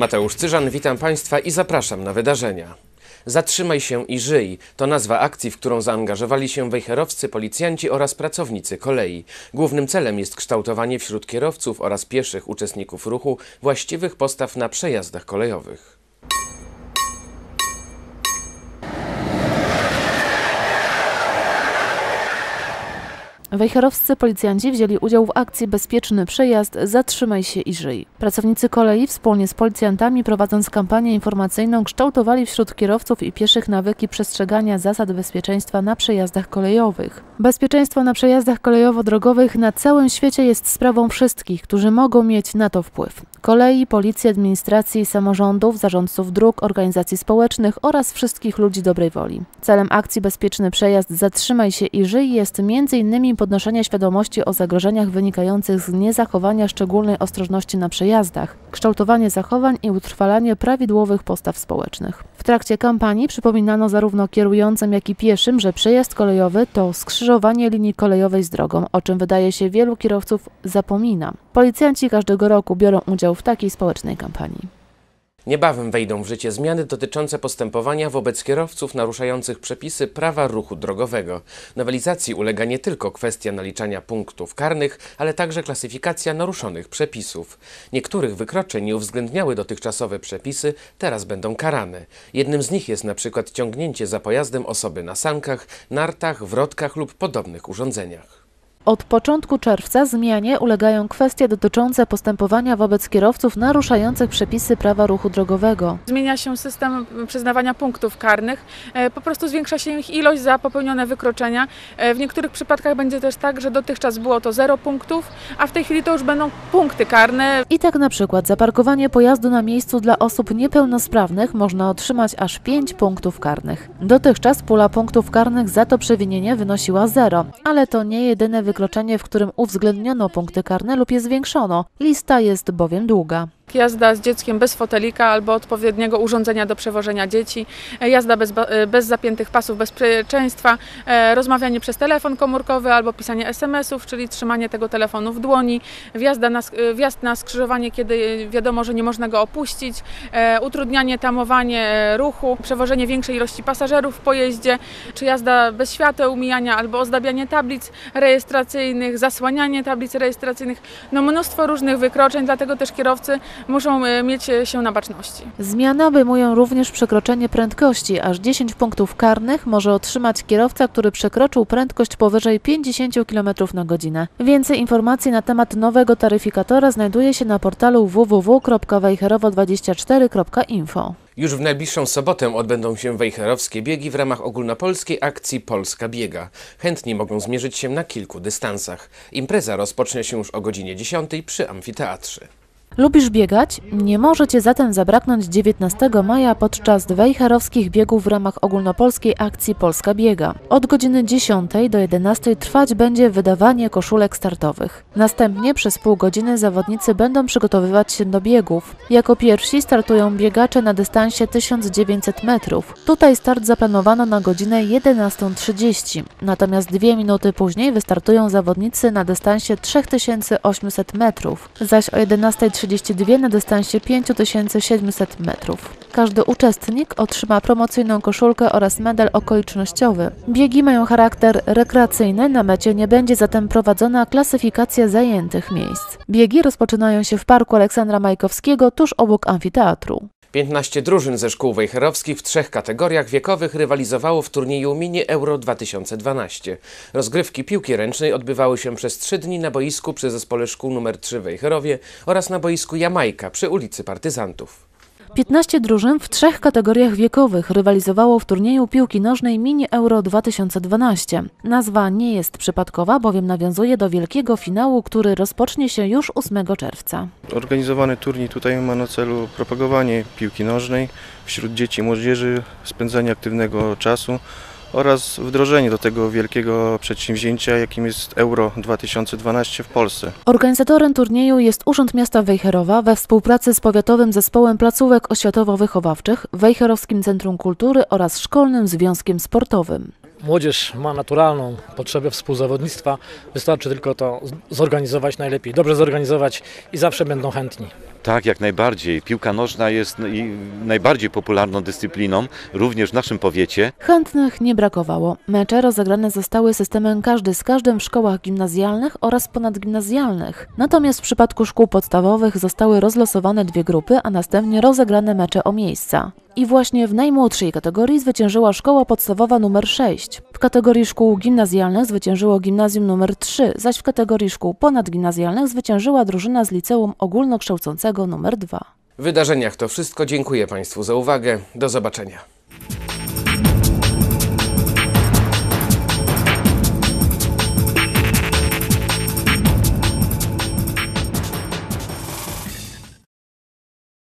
Mateusz Cyżan, witam Państwa i zapraszam na wydarzenia. Zatrzymaj się i żyj to nazwa akcji, w którą zaangażowali się wejherowscy policjanci oraz pracownicy kolei. Głównym celem jest kształtowanie wśród kierowców oraz pieszych uczestników ruchu właściwych postaw na przejazdach kolejowych. Wejherowscy policjanci wzięli udział w akcji Bezpieczny Przejazd Zatrzymaj się i żyj. Pracownicy kolei wspólnie z policjantami prowadząc kampanię informacyjną kształtowali wśród kierowców i pieszych nawyki przestrzegania zasad bezpieczeństwa na przejazdach kolejowych. Bezpieczeństwo na przejazdach kolejowo-drogowych na całym świecie jest sprawą wszystkich, którzy mogą mieć na to wpływ. Kolei, policji, administracji, samorządów, zarządców dróg, organizacji społecznych oraz wszystkich ludzi dobrej woli. Celem akcji Bezpieczny Przejazd Zatrzymaj się i żyj jest m.in. podnoszenie świadomości o zagrożeniach wynikających z niezachowania szczególnej ostrożności na przejazdach, kształtowanie zachowań i utrwalanie prawidłowych postaw społecznych. W trakcie kampanii przypominano zarówno kierującym, jak i pieszym, że przejazd kolejowy to skrzyżowanie linii kolejowej z drogą, o czym wydaje się wielu kierowców zapomina. Policjanci każdego roku biorą udział w takiej społecznej kampanii. Niebawem wejdą w życie zmiany dotyczące postępowania wobec kierowców naruszających przepisy prawa ruchu drogowego. Nowelizacji ulega nie tylko kwestia naliczania punktów karnych, ale także klasyfikacja naruszonych przepisów. Niektórych wykroczeń nie uwzględniały dotychczasowe przepisy, teraz będą karane. Jednym z nich jest na przykład ciągnięcie za pojazdem osoby na sankach, nartach, wrotkach lub podobnych urządzeniach. Od początku czerwca zmianie ulegają kwestie dotyczące postępowania wobec kierowców naruszających przepisy prawa ruchu drogowego. Zmienia się system przyznawania punktów karnych. E, Po prostu zwiększa się ich ilość za popełnione wykroczenia. E, W niektórych przypadkach będzie też tak, że dotychczas było to 0 punktów, a w tej chwili to już będą punkty karne. I tak na przykład za parkowanie pojazdu na miejscu dla osób niepełnosprawnych można otrzymać aż 5 punktów karnych. Dotychczas pula punktów karnych za to przewinienie wynosiła 0, ale to nie jedyne wykroczenie, w którym uwzględniono punkty karne lub je zwiększono. Lista jest bowiem długa. Jazda z dzieckiem bez fotelika albo odpowiedniego urządzenia do przewożenia dzieci, e, jazda bez, e, bez zapiętych pasów bezpieczeństwa, e, rozmawianie przez telefon komórkowy albo pisanie SMS-ów, czyli trzymanie tego telefonu w dłoni, wjazda na, wjazd na skrzyżowanie, kiedy wiadomo, że nie można go opuścić, utrudnianie, tamowanie ruchu, przewożenie większej ilości pasażerów w pojeździe, czy jazda bez świateł, mijania albo ozdabianie tablic rejestracyjnych, zasłanianie tablic rejestracyjnych, no mnóstwo różnych wykroczeń, dlatego też kierowcy muszą e, mieć e, się na baczności. Zmiany obejmują również przekroczenie prędkości. Aż 10 punktów karnych może otrzymać kierowca, który przekroczył prędkość powyżej 50 km na godzinę. Więcej informacji na temat nowego taryfikatora znajduje się na portalu www.wejherowo24.info. Już w najbliższą sobotę odbędą się wejherowskie biegi w ramach ogólnopolskiej akcji Polska Biega. Chętni mogą zmierzyć się na kilku dystansach. Impreza rozpocznie się już o godzinie 10 przy amfiteatrze. Lubisz biegać? Nie może Cię zatem zabraknąć 19 maja podczas wejherowskich biegów w ramach ogólnopolskiej akcji Polska Biega. Od godziny 10 do 11 trwać będzie wydawanie koszulek startowych. Następnie przez pół godziny zawodnicy będą przygotowywać się do biegów. Jako pierwsi startują biegacze na dystansie 1900 metrów. Tutaj start zaplanowano na godzinę 11.30, natomiast dwie minuty później wystartują zawodnicy na dystansie 3800 metrów, zaś o 11.32 na dystansie 5700 metrów. Każdy uczestnik otrzyma promocyjną koszulkę oraz medal okolicznościowy. Biegi mają charakter rekreacyjny, na mecie nie będzie zatem prowadzona klasyfikacja zajętych miejsc. Biegi rozpoczynają się w Parku Aleksandra Majkowskiego tuż obok amfiteatru. 15 drużyn ze szkół wejherowskich w trzech kategoriach wiekowych rywalizowało w turnieju Mini Euro 2012. Rozgrywki piłki ręcznej odbywały się przez trzy dni na boisku przy zespole szkół nr 3 w Wejherowie oraz na boisku Jamajka przy ulicy Partyzantów. 15 drużyn w trzech kategoriach wiekowych rywalizowało w turnieju piłki nożnej Mini Euro 2012. Nazwa nie jest przypadkowa, bowiem nawiązuje do wielkiego finału, który rozpocznie się już 8 czerwca. Organizowany turniej tutaj ma na celu propagowanie piłki nożnej wśród dzieci i młodzieży, spędzanie aktywnego czasu oraz wdrożenie do tego wielkiego przedsięwzięcia, jakim jest Euro 2012 w Polsce. Organizatorem turnieju jest Urząd Miasta Wejherowa we współpracy z Powiatowym Zespołem Placówek Oświatowo-Wychowawczych, Wejherowskim Centrum Kultury oraz Szkolnym Związkiem Sportowym. Młodzież ma naturalną potrzebę współzawodnictwa, wystarczy tylko to zorganizować najlepiej, dobrze zorganizować i zawsze będą chętni. Tak, jak najbardziej. Piłka nożna jest najbardziej popularną dyscypliną, również w naszym powiecie. Chętnych nie brakowało. Mecze rozegrane zostały systemem każdy z każdym w szkołach gimnazjalnych oraz ponadgimnazjalnych. Natomiast w przypadku szkół podstawowych zostały rozlosowane dwie grupy, a następnie rozegrane mecze o miejsca. I właśnie w najmłodszej kategorii zwyciężyła szkoła podstawowa numer 6. W kategorii szkół gimnazjalnych zwyciężyło gimnazjum numer 3, zaś w kategorii szkół ponadgimnazjalnych zwyciężyła drużyna z liceum ogólnokształcącego Lutego nr 2. W wydarzeniach to wszystko. Dziękuję Państwu za uwagę. Do zobaczenia.